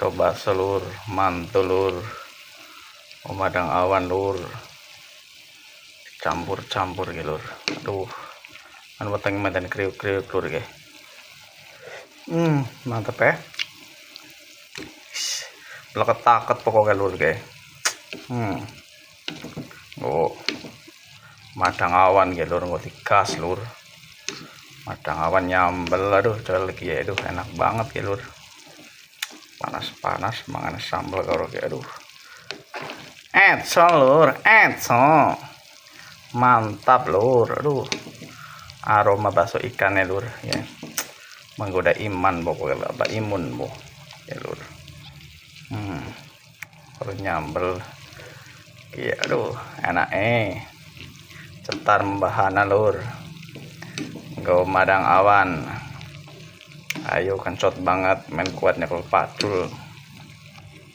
coba selur mantulur pemadang awan lur campur-campur gitu lur. Aduh kan weteng medan kriuk-kriuk lur ge. Hmm mantep ya. Belakang taket pokoknya lur ge. Hmm. Oh madang awan ge lur nggak digas lur. Madang awan nyambel aduh lagi ya aduh enak banget ya lur panas-panas mangan sambal karo ge aduh Edso lur, Edso. Mantap lur, aduh. Aroma bakso ikannya lur, ya. Menggoda iman pokoknya apa imun bu, ya lur. Hmm. Nyambel. Iya, aduh, enak eh. Cetar membahana lur. Go madang awan. Ayo kencot banget, main kuatnya kalau patul.